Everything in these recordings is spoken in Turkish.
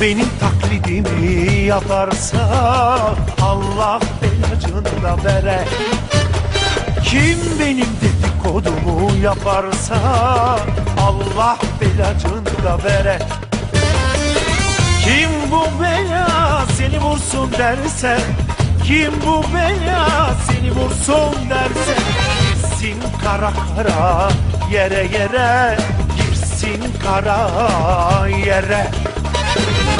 benim taklidimi yaparsa Allah belacını da vere. Kim benim dedikodumu yaparsa Allah belacını da vere. Kim bu bela seni vursun derse Kim bu bela seni vursun derse Girsin kara kara yere yere Girsin kara yere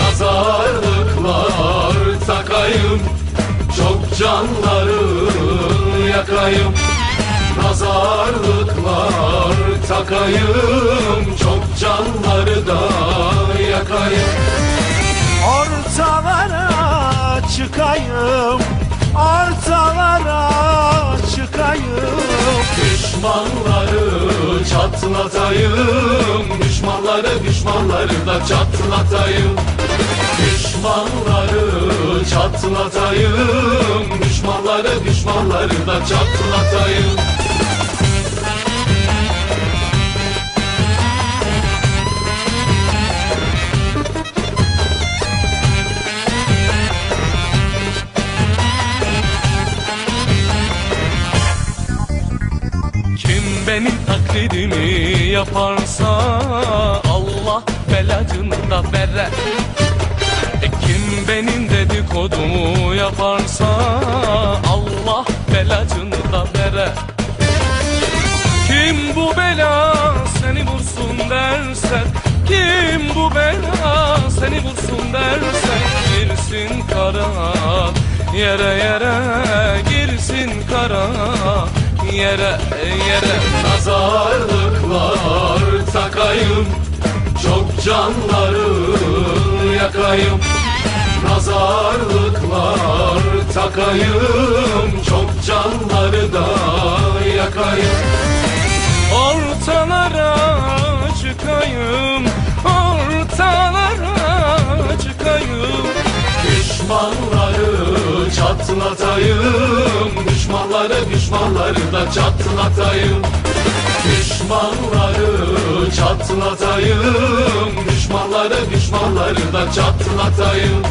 Nazarlıklar takayım Çok canları yakayım. Nazarlıklar takayım Çok canları da yakayım. Ortalara çıkayım Ortalara çıkayım. Düşmanları çatlatayım. Düşmanları düşmanları da çatlatayım. Düşmanları çatlatayım. Düşmanları düşmanları da çatlatayım Kim benim taklidimi yaparsa Allah belacını da verer e Kim benim dedikodumu yaparsa Allah belacını da verer Kim bu bela seni vursun derse Kim bu bela seni vursun derse Girsin kara yere yere yere yere. Nazarlıklar takayım Çok canları yakayım. Nazarlıklar takayım Çok canları da yakayım çatlatayım. Düşmanları düşmanları da çatlatayım. Düşmanları çatlatayım. Düşmanları düşmanları da çatlatayım